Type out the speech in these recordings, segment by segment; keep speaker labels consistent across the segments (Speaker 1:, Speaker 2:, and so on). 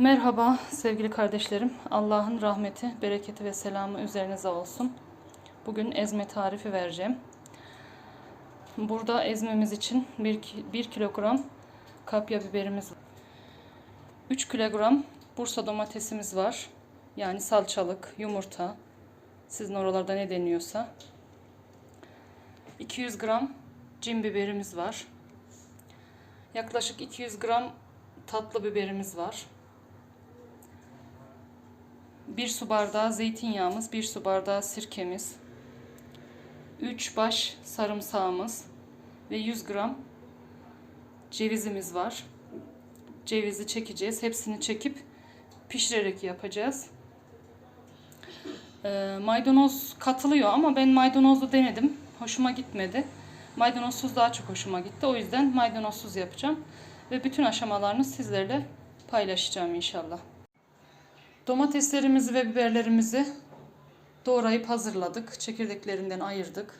Speaker 1: Merhaba sevgili kardeşlerim. Allah'ın rahmeti, bereketi ve selamı üzerinize olsun. Bugün ezme tarifi vereceğim. Burada ezmemiz için 1 kilogram kapya biberimiz var. 3 kilogram Bursa domatesimiz var. Yani salçalık, yumurta. Sizin oralarda ne deniyorsa. 200 gram cin biberimiz var. Yaklaşık 200 gram tatlı biberimiz var. 1 su bardağı zeytinyağımız, 1 su bardağı sirkemiz, 3 baş sarımsağımız ve 100 gram cevizimiz var. Cevizi çekeceğiz. Hepsini çekip pişirerek yapacağız. Ee, maydanoz katılıyor ama ben maydanozlu denedim. Hoşuma gitmedi. Maydanozsuz daha çok hoşuma gitti. O yüzden maydanozsuz yapacağım. Ve bütün aşamalarını sizlerle paylaşacağım inşallah. Domateslerimizi ve biberlerimizi doğrayıp hazırladık. Çekirdeklerinden ayırdık.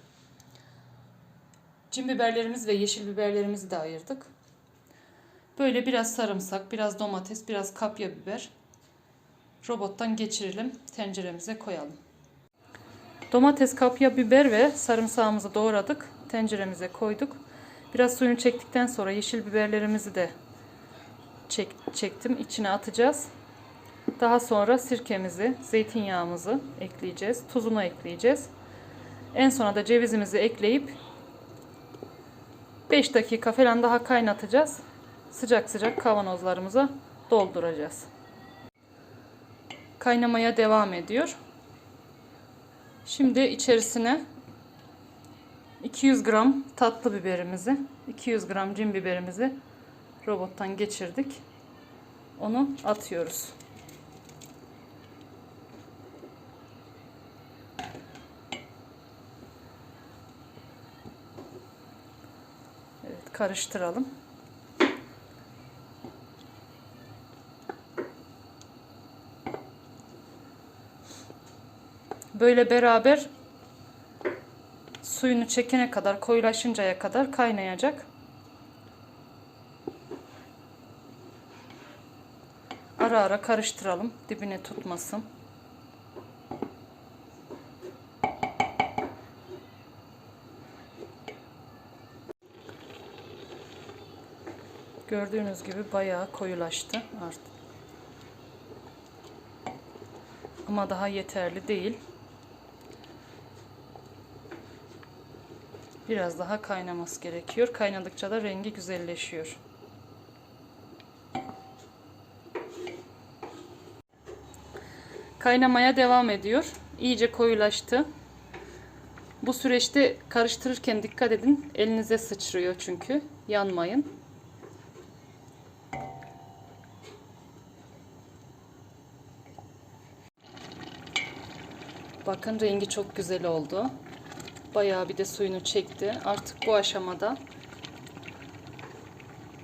Speaker 1: Cin biberlerimiz ve yeşil biberlerimizi de ayırdık. Böyle biraz sarımsak, biraz domates, biraz kapya biber robottan geçirelim. Tenceremize koyalım. Domates, kapya biber ve sarımsağımızı doğradık. Tenceremize koyduk. Biraz suyunu çektikten sonra yeşil biberlerimizi de çek, çektim. İçine atacağız. Daha sonra sirkemizi, zeytinyağımızı ekleyeceğiz. Tuzunu ekleyeceğiz. En sona da cevizimizi ekleyip 5 dakika falan daha kaynatacağız. Sıcak sıcak kavanozlarımıza dolduracağız. Kaynamaya devam ediyor. Şimdi içerisine 200 gram tatlı biberimizi, 200 gram cin biberimizi robottan geçirdik. Onu atıyoruz. Evet, karıştıralım. Böyle beraber suyunu çekene kadar, koyulaşıncaya kadar kaynayacak. Ara ara karıştıralım dibine tutmasın. Gördüğünüz gibi bayağı koyulaştı artık. Ama daha yeterli değil. Biraz daha kaynaması gerekiyor. Kaynadıkça da rengi güzelleşiyor. Kaynamaya devam ediyor. İyice koyulaştı. Bu süreçte karıştırırken dikkat edin. Elinize sıçrıyor çünkü. Yanmayın. Bakın rengi çok güzel oldu. Bayağı bir de suyunu çekti. Artık bu aşamada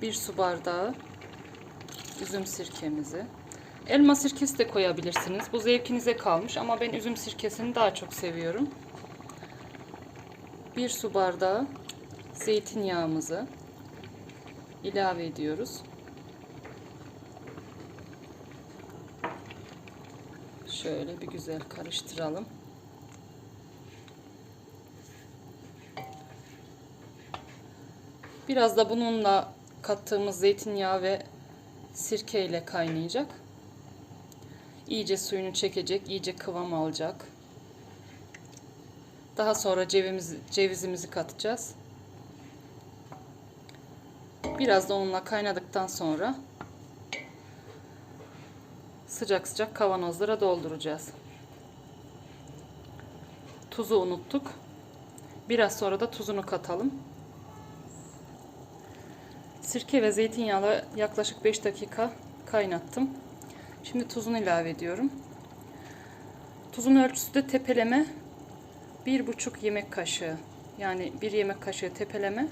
Speaker 1: bir su bardağı üzüm sirkemizi. Elma sirkesi de koyabilirsiniz. Bu zevkinize kalmış ama ben üzüm sirkesini daha çok seviyorum. Bir su bardağı zeytinyağımızı ilave ediyoruz. Şöyle bir güzel karıştıralım. Biraz da bununla kattığımız zeytinyağı ve sirke ile kaynayacak. İyice suyunu çekecek, iyice kıvam alacak. Daha sonra ceviz, cevizimizi katacağız. Biraz da onunla kaynadıktan sonra sıcak sıcak kavanozlara dolduracağız. Tuzu unuttuk. Biraz sonra da tuzunu katalım. Sirke ve zeytinyağla yaklaşık 5 dakika kaynattım. Şimdi tuzunu ilave ediyorum. Tuzun ölçüsü de tepeleme 1,5 yemek kaşığı. Yani 1 yemek kaşığı tepeleme,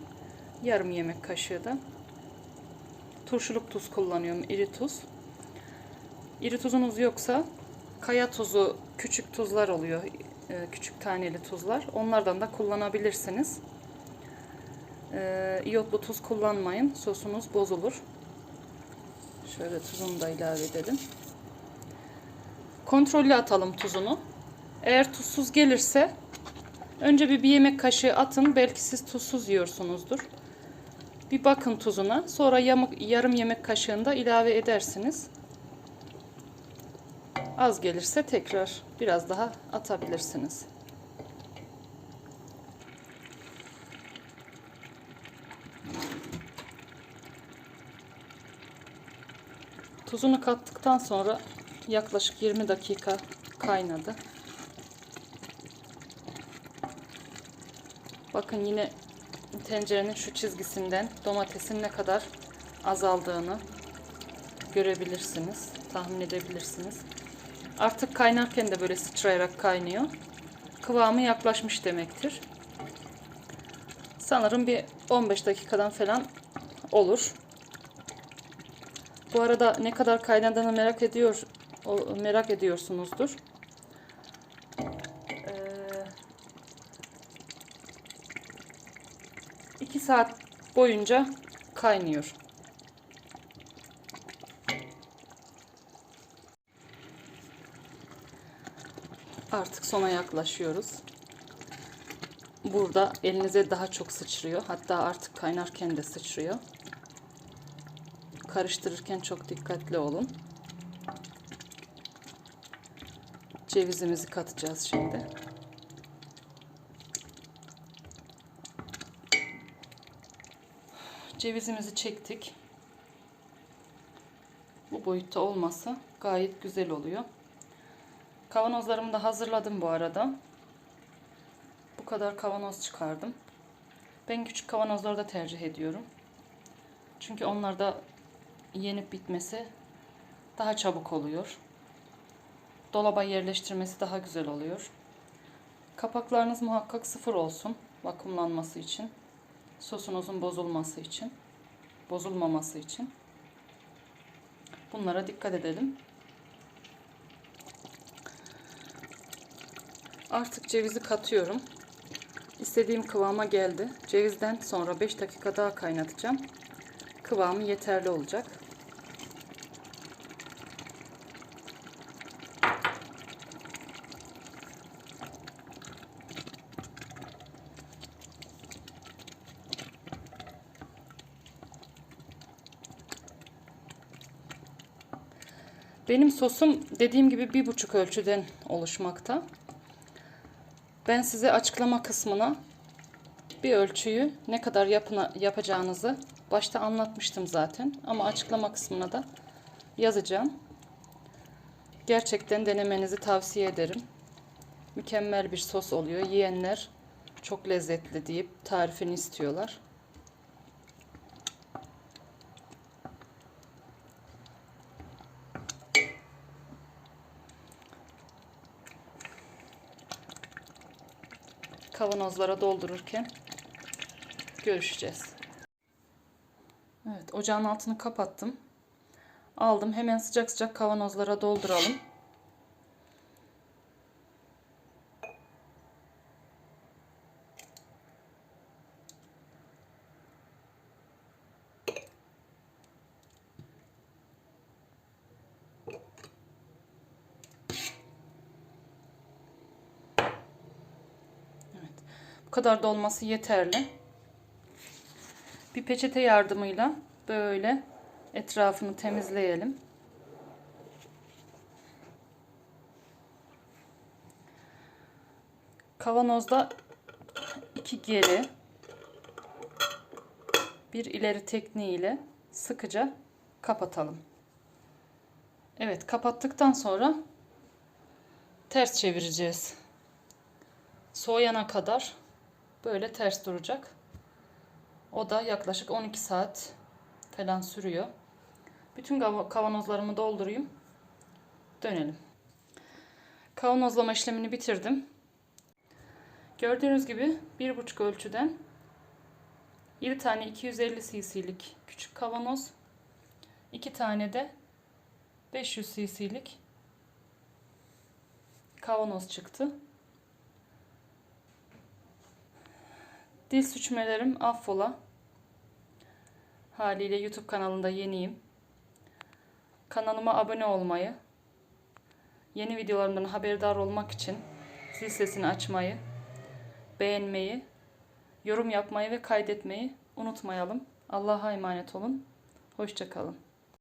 Speaker 1: yarım yemek kaşığı da turşuluk tuz kullanıyorum, iri tuz. İri tuzunuz yoksa kaya tuzu, küçük tuzlar oluyor. Küçük taneli tuzlar. Onlardan da kullanabilirsiniz. Ee, iyotlu tuz kullanmayın. Sosunuz bozulur. Şöyle tuzunu da ilave edelim. Kontrollü atalım tuzunu. Eğer tuzsuz gelirse önce bir, bir yemek kaşığı atın. Belki siz tuzsuz yiyorsunuzdur. Bir bakın tuzuna. Sonra yarım yemek kaşığında ilave edersiniz. Az gelirse tekrar biraz daha atabilirsiniz. Tuzunu kattıktan sonra yaklaşık 20 dakika kaynadı. Bakın yine tencerenin şu çizgisinden domatesin ne kadar azaldığını görebilirsiniz, tahmin edebilirsiniz. Artık kaynarken de böyle sıçrayarak kaynıyor. Kıvamı yaklaşmış demektir. Sanırım bir 15 dakikadan falan olur. Bu arada ne kadar kaynadığını merak ediyor merak ediyorsunuzdur. Ee, 2 saat boyunca kaynıyor. Artık sona yaklaşıyoruz. Burada elinize daha çok sıçrıyor. Hatta artık kaynarken de sıçrıyor. Karıştırırken çok dikkatli olun. Cevizimizi katacağız şimdi. Cevizimizi çektik. Bu boyutta olması gayet güzel oluyor. Kavanozlarımı da hazırladım bu arada. Bu kadar kavanoz çıkardım. Ben küçük kavanozları da tercih ediyorum. Çünkü onlarda yenip bitmesi daha çabuk oluyor. Dolaba yerleştirmesi daha güzel oluyor. Kapaklarınız muhakkak sıfır olsun vakumlanması için. Sosunuzun bozulması için. Bozulmaması için. Bunlara dikkat edelim. Artık cevizi katıyorum. İstediğim kıvama geldi. Cevizden sonra 5 dakika daha kaynatacağım. Kıvamı yeterli olacak. Benim sosum dediğim gibi bir buçuk ölçüden oluşmakta. Ben size açıklama kısmına bir ölçüyü ne kadar yapına, yapacağınızı başta anlatmıştım zaten. Ama açıklama kısmına da yazacağım. Gerçekten denemenizi tavsiye ederim. Mükemmel bir sos oluyor. Yiyenler çok lezzetli deyip tarifini istiyorlar. Kavanozlara doldururken görüşeceğiz. Evet, ocağın altını kapattım. Aldım. Hemen sıcak sıcak kavanozlara dolduralım. Kadar dolması yeterli. Bir peçete yardımıyla böyle etrafını temizleyelim. Kavanozda iki geri bir ileri tekniğiyle sıkıca kapatalım. Evet kapattıktan sonra ters çevireceğiz. Soğuyana kadar böyle ters duracak. O da yaklaşık 12 saat falan sürüyor. Bütün kavanozlarımı doldurayım. Dönelim. Kavanozlama işlemini bitirdim. Gördüğünüz gibi 1,5 ölçüden 7 tane 250 cc'lik küçük kavanoz, 2 tane de 500 cc'lik kavanoz çıktı. Dil suçmelerim affola. Haliyle YouTube kanalında yeniyim. Kanalıma abone olmayı, yeni videolarımdan haberdar olmak için zil sesini açmayı, beğenmeyi, yorum yapmayı ve kaydetmeyi unutmayalım. Allah'a emanet olun. Hoşçakalın.